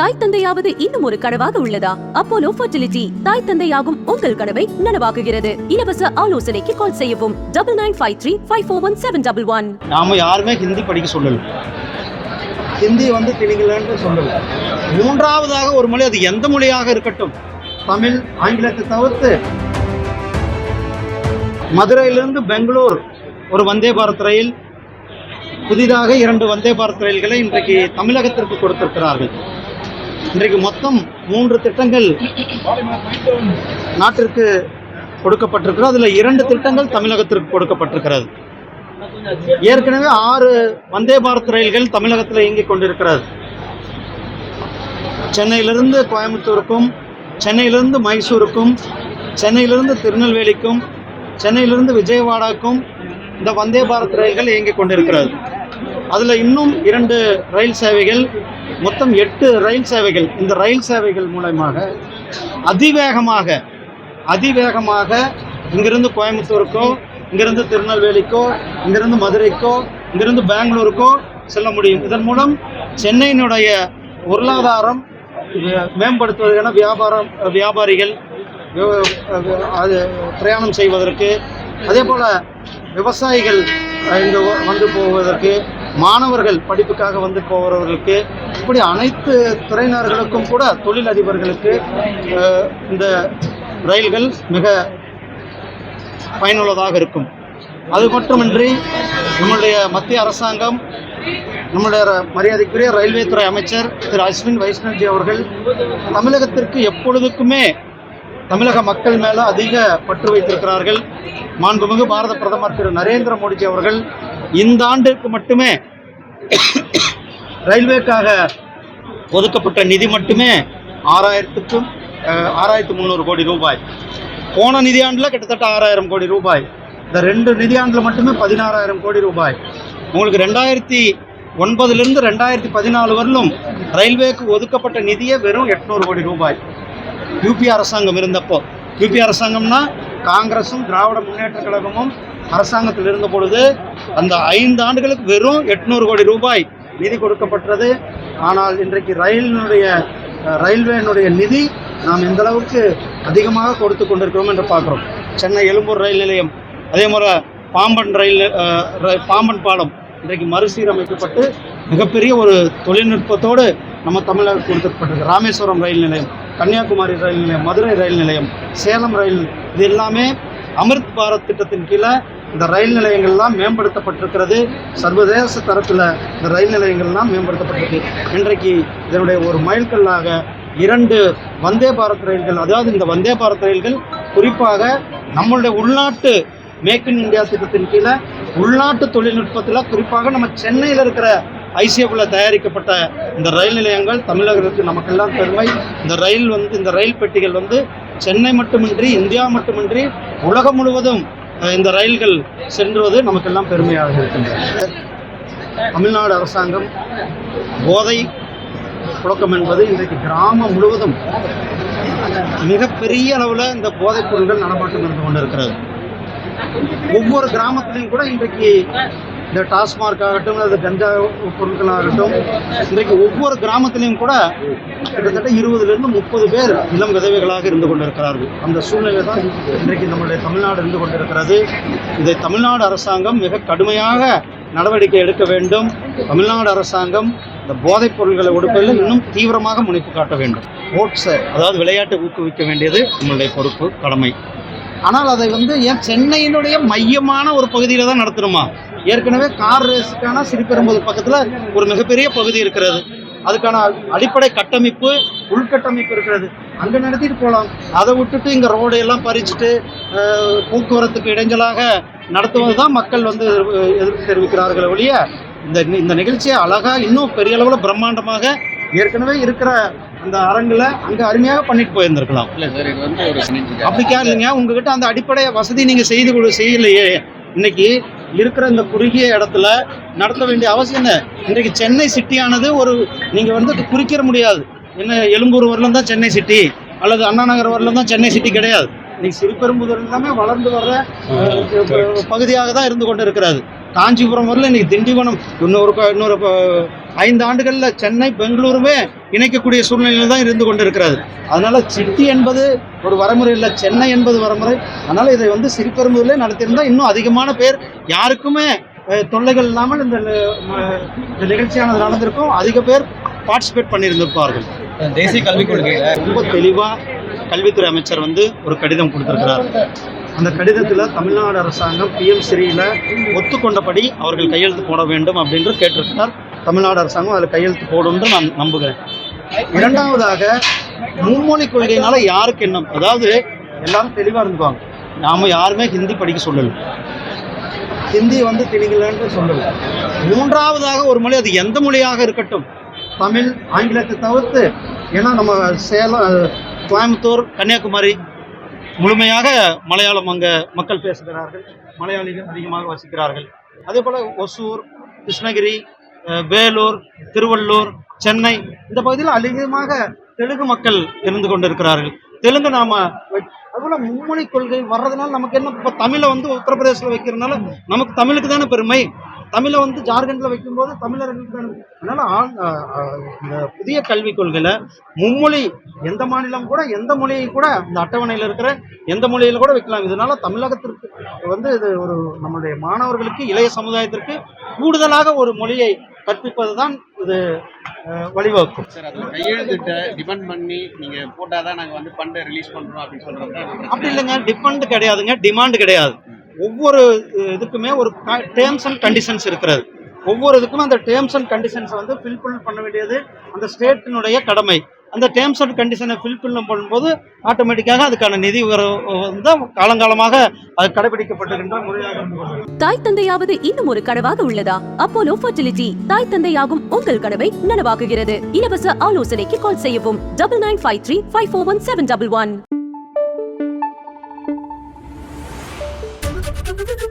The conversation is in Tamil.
தாய் தந்தையாவது இன்னும் ஒரு கனவாக உள்ளதா? அப்போலோ ஃபர்டிலிட்டி தாய் தந்தையாகும் உங்கள் கனவை நனவாக்குகிறது. இலவச ஆலோசனைக்கு கால் செய்யவும். Double nine five three five four one seven double one நாம யாருமே ஹிந்தி படிக்க சொல்லல. ஹிந்தி வந்து திணிக்கலன்னு சொல்லல. மூன்றாவதாக ஒரு மொழி அது எந்த மொழியாக இருக்கட்டும் தமிழ் ஆங்கிலத்தை தவிர்த்து மதுரையிலிருந்து பெங்களூர் ஒரு வந்தே பாரத் ரயில் புதிதாக இரண்டு வந்தே பாரத் ரயில்களை இன்றைக்கு தமிழகத்திற்கு கொடுத்திருக்கிறார்கள். இன்றைக்கு மொத்தம் மூன்று திட்டங்கள் நாட்டிற்கு கொடுக்கப்பட்டிருக்கிறது. அதில் இரண்டு திட்டங்கள் தமிழகத்திற்கு கொடுக்கப்பட்டிருக்கிறது. ஏற்கனவே ஆறு வந்தே பாரத் ரயில்கள் தமிழகத்தில் இயங்கிக் கொண்டிருக்கிறது. சென்னையிலிருந்து கோயம்புத்தூருக்கும் சென்னையிலிருந்து மைசூருக்கும் சென்னையிலிருந்து திருநெல்வேலிக்கும் சென்னையிலிருந்து விஜயவாடாக்கும் இந்த வந்தே பாரத் ரயில்கள் இயங்கிக் கொண்டிருக்கிறது. அதில் இன்னும் இரண்டு ரயில் சேவைகள் மொத்தம் எட்டு ரயில் சேவைகள். இந்த ரயில் சேவைகள் மூலயமாக அதிவேகமாக அதிவேகமாக இங்கிருந்து கோயம்புத்தூருக்கோ இங்கிருந்து திருநெல்வேலிக்கோ இங்கிருந்து மதுரைக்கோ இங்கிருந்து பெங்களூருக்கோ செல்ல முடியும். இதன் மூலம் சென்னையினுடைய பொருளாதாரம் மேம்படுத்துவதற்கான வியாபாரம் வியாபாரிகள் அது பிரயாணம் செய்வதற்கு அதே போல் விவசாயிகள் இங்கே வந்து போவதற்கு மாணவர்கள் படிப்புக்காக வந்து போகிறவர்களுக்கு இப்படி அனைத்து துறையினர்களுக்கும் கூட தொழிலதிபர்களுக்கு அதிபர்களுக்கு இந்த ரயில்கள் மிக பயனுள்ளதாக இருக்கும். அது மட்டுமின்றி நம்முடைய மத்திய அரசாங்கம் நம்முடைய மரியாதைக்குரிய ரயில்வே துறை அமைச்சர் திரு அஸ்வின் வைஷ்ணவ்ஜி அவர்கள் தமிழகத்திற்கு எப்பொழுதுக்குமே தமிழக மக்கள் மேலே அதிக பற்று வைத்திருக்கிறார்கள். மாண்புமிகு பாரத பிரதமர் திரு நரேந்திர மோடிஜி அவர்கள் இந்த ஆண்டுக்கு மட்டுமே ரயில்வேக்காக ஒதுக்கப்பட்ட நிதி மட்டுமே ஆறாயிரத்துக்கும் ஆறாயிரத்து முந்நூறு கோடி ரூபாய். போன நிதியாண்டில் கிட்டத்தட்ட ஆறாயிரம் கோடி ரூபாய். இந்த ரெண்டு நிதியாண்டில் மட்டுமே பதினாறாயிரம் கோடி ரூபாய். உங்களுக்கு ரெண்டாயிரத்தி ஒன்பதுலேருந்து ரெண்டாயிரத்தி பதினாலு வரலும் ரயில்வேக்கு ஒதுக்கப்பட்ட நிதியே வெறும் எட்நூறு கோடி ரூபாய். யூபி அரசாங்கம் இருந்தப்போ யூபி அரசாங்கம்னா காங்கிரஸும் திராவிட முன்னேற்ற கழகமும் அரசாங்கத்தில் இருந்த பொழுது அந்த ஐந்து ஆண்டுகளுக்கு வெறும் எட்நூறு கோடி ரூபாய் நிதி கொடுக்கப்பட்டது. ஆனால் இன்றைக்கு ரயிலினுடைய ரயில்வேனுடைய நிதி நாம் எந்த அளவுக்கு அதிகமாக கொடுத்து கொண்டிருக்கிறோம் என்று பார்க்குறோம். சென்னை எழும்பூர் ரயில் நிலையம் அதே மாதிரி பாம்பன் ரயில் பாம்பன் பாலம் இன்றைக்கு மறுசீரமைக்கப்பட்டு மிகப்பெரிய ஒரு தொழில்நுட்பத்தோடு நம்ம தமிழகம் கொடுத்துருப்பட்டிருக்கு ராமேஸ்வரம் ரயில் நிலையம். கன்னியாகுமரி ரயில் நிலையம் மதுரை ரயில் நிலையம் சேலம் ரயில் இது எல்லாமே அமிர்த் பாரத் திட்டத்தின் கீழே இந்த ரயில் நிலையங்கள்லாம் மேம்படுத்தப்பட்டிருக்கிறது. சர்வதேச தரத்தில் இந்த ரயில் நிலையங்கள்லாம் மேம்படுத்தப்பட்டிருக்கு. இன்றைக்கு இதனுடைய ஒரு மைல்கல்லாக இரண்டு வந்தே பாரத் ரயில்கள் அதாவது இந்த வந்தே பாரத் ரயில்கள் குறிப்பாக நம்மளுடைய உள்நாட்டு மேக் இன் இந்தியா திட்டத்தின் கீழே உள்நாட்டு தொழில்நுட்பத்தில் குறிப்பாக நம்ம சென்னையில் இருக்கிற ஐசிஎஃப்ல தயாரிக்கப்பட்ட இந்த ரயில் நிலையங்கள் தமிழகத்துக்கு நமக்கெல்லாம் பெருமை. இந்த ரயில் வந்து இந்த ரயில் பெட்டிகள் வந்து சென்னை மட்டுமின்றி இந்தியா மட்டுமின்றி உலகம் முழுவதும் இந்த ரயில்கள் சென்றுவது நமக்கெல்லாம் பெருமையாக இருக்கின்றது. தமிழ்நாடு அரசாங்கம் போதை புழக்கம் என்பது இன்றைக்கு கிராமம் முழுவதும் மிகப்பெரிய அளவில் இந்த போதைப் பொருட்கள் நடமாட்டம் இருந்து கொண்டிருக்கிறது. ஒவ்வொரு கிராமத்திலையும் கூட இன்றைக்கு இந்த டாஸ்மார்க் ஆகட்டும் அல்லது கஞ்சா பொருட்கள் ஆகட்டும் இன்றைக்கு ஒவ்வொரு கிராமத்திலையும் கூட கிட்டத்தட்ட இருபதுலேருந்து முப்பது பேர் இளம் விதவைகளாக இருந்து கொண்டிருக்கிறார்கள். அந்த சூழ்நிலை தான் இன்றைக்கு நம்முடைய தமிழ்நாடு இருந்து கொண்டிருக்கிறது. இதை தமிழ்நாடு அரசாங்கம் மிக கடுமையாக நடவடிக்கை எடுக்க வேண்டும். தமிழ்நாடு அரசாங்கம் இந்த போதைப் பொருட்களை ஒடுப்பதில் இன்னும் தீவிரமாக முனைப்பு காட்ட வேண்டும். ஸ்போர்ட்ஸை அதாவது விளையாட்டை ஊக்குவிக்க வேண்டியது நம்மளுடைய பொறுப்பு கடமை. ஆனால் அதை வந்து ஏன் சென்னையினுடைய மையமான ஒரு பகுதியில் தான் நடத்தணுமா? ஏற்கனவே கார் ரேஸுக்கான சிறுபெரும்புதூர் பக்கத்தில் ஒரு மிகப்பெரிய பகுதி இருக்கிறது. அதுக்கான அடிப்படை கட்டமைப்பு உள்கட்டமைப்பு இருக்கிறது. அங்கே நடத்திட்டு போகலாம் அதை விட்டுட்டு இங்கே ரோடு எல்லாம் பறிச்சுட்டு போக்குவரத்துக்கு இடைஞ்சலாக நடத்துவது தான் மக்கள் வந்து எதிர்ப்பு தெரிவிக்கிறார்கள் ஒழிய இந்த இந்த நிகழ்ச்சியை அழகாக இன்னும் பெரிய அளவில் பிரம்மாண்டமாக ஏற்கனவே இருக்கிற அந்த அரங்கில் அங்கே அருமையாக பண்ணிட்டு போயிருந்திருக்கலாம். இல்ல சார் இது வந்து ஒரு அப்படி இல்லைங்க உங்ககிட்ட அந்த அடிப்படை வசதி நீங்க செய்து செய்யலையே. இன்னைக்கு இருக்கிற இந்த குறுகிய இடத்துல நடத்த வேண்டிய அவசியம் என்ன? இன்றைக்கு சென்னை சிட்டியானது ஒரு நீங்க வந்து குறிக்கிற முடியாது. என்ன எழும்பூர் வரலும் தான் சென்னை சிட்டி அல்லது அண்ணா நகர் வரலும் தான் சென்னை சிட்டி கிடையாது. இன்னைக்கு சிறுபெரும்புதூர் எல்லாமே வளர்ந்து வர்ற அஹ், பகுதியாக தான் இருந்து கொண்டு இருக்கிறது காஞ்சிபுரம் வரல இன்னைக்கு திண்டிவனம் இன்னொரு இன்னொரு ஐந்து ஆண்டுகளில் சென்னை பெங்களூருமே இணைக்கக்கூடிய சூழ்நிலையில் தான் இருந்து கொண்டிருக்கிறது. அதனால சிட்டி என்பது ஒரு வரைமுறை இல்லை சென்னை என்பது வரைமுறை. அதனால இதை வந்து சிறுபெரும்புதலே நடத்தியிருந்தா இன்னும் அதிகமான பேர் யாருக்குமே தொல்லைகள் இல்லாமல் இந்த நிகழ்ச்சியானது நடந்திருக்கும். அதிக பேர் பார்ட்டிசிபேட் பண்ணியிருந்திருப்பார்கள். தேசிய கல்விக் கொள்கையில ரொம்ப தெளிவாக கல்வித்துறை அமைச்சர் வந்து ஒரு கடிதம் கொடுத்திருக்கிறார். அந்த கடிதத்தில் தமிழ்நாடு அரசாங்கம் பிஎம் ஸ்ரீயில் ஒத்துக்கொண்டபடி அவர்கள் கையெழுத்து போட வேண்டும் அப்படின்னு கேட்டிருக்கிறார். தமிழ்நாடு அரசாங்கம் அதில் கையெழுத்து போடும்னு நான் நம்புகிறேன். இரண்டாவதாக மும்மொழி கொள்கையினால யாருக்கு எண்ணம்? அதாவது எல்லாரும் தெளிவாக இருந்துக்குவாங்க. நாம யாருமே ஹிந்தி படிக்க சொல்லலை. ஹிந்தி வந்து திணிக்கலன்னு சொல்லலை. மூன்றாவதாக ஒரு மொழி அது எந்த மொழியாக இருக்கட்டும் தமிழ் ஆங்கிலத்தை தவிர்த்து ஏன்னா நம்ம சேலம் கோயம்புத்தூர் கன்னியாகுமரி முழுமையாக மலையாளம் அங்கே மக்கள் பேசுகிறார்கள் மலையாளிகள் அதிகமாக வசிக்கிறார்கள். அதே போல் ஒசூர் கிருஷ்ணகிரி வேலூர் திருவள்ளூர் சென்னை இந்த பகுதியில் அதிகமாக தெலுங்கு மக்கள் இருந்து கொண்டிருக்கிறார்கள். தெலுங்கு நாம வை- அதுபோல மும்மொழி கொள்கை வர்றதுனால நமக்கு என்ன இப்போ தமிழை வந்து உத்தரப்பிரதேசத்தில் வைக்கிறதுனால நமக்கு தமிழுக்கு தானே பெருமை? தமிழை வந்து ஜார்க்கண்டில் வைக்கும்போது தமிழர்களுக்கு தானே அதனால இந்த புதிய கல்விக் கொள்கையில மும்மொழி எந்த மாநிலம் கூட எந்த மொழியை கூட இந்த அட்டவணையில் இருக்கிற எந்த மொழியில கூட வைக்கலாம். இதனால தமிழகத்திற்கு வந்து இது ஒரு நம்மளுடைய மாணவர்களுக்கு இளைய சமுதாயத்திற்கு கூடுதலாக ஒரு மொழியை கற்பிப்பது தான் இது வழிவகுக்கும். சார் அதுல கையெழுத்திட்ட டிபெண்ட் பண்ணி நீங்க போட்டாதான் நாங்க வந்து ஃபண்டை ரிலீஸ் பண்றோம் அப்படின்னு சொல்றது அப்படி இல்லைங்க. டிபெண்ட் கிடையாதுங்க. டிமாண்ட் கிடையாது. ஒவ்வொரு இதுக்குமே ஒரு டேர்ம்ஸ் அண்ட் கண்டிஷன்ஸ் இருக்கிறது. ஒவ்வொரு இதுக்கும் அந்த டேர்ம்ஸ் அண்ட் கண்டிஷன்ஸை வந்து ஃபில்ஃபில் பண்ண வேண்டியது அந்த ஸ்டேட்டினுடைய கடமை. அந்த டேர்ம்ஸ் அண்ட் கண்டிஷனை ஃபில்ஃபில் பண்ணும்போது ஆட்டோமேட்டிக்காக அதுக்கான நிதி வந்து காலங்காலமாக அது கடைபிடிக்கப்பட்டிருக்கின்ற முறையாக தாய் தந்தையாவது இன்னும் ஒரு கனவாக உள்ளதா? அப்போலோ ஃபர்டிலிட்டி தாய் தந்தையாகும் உங்கள் கனவை நனவாக்குகிறது. இலவச ஆலோசனைக்கு கால் செய்யவும். Double nine five three five four one seven double one Thank you.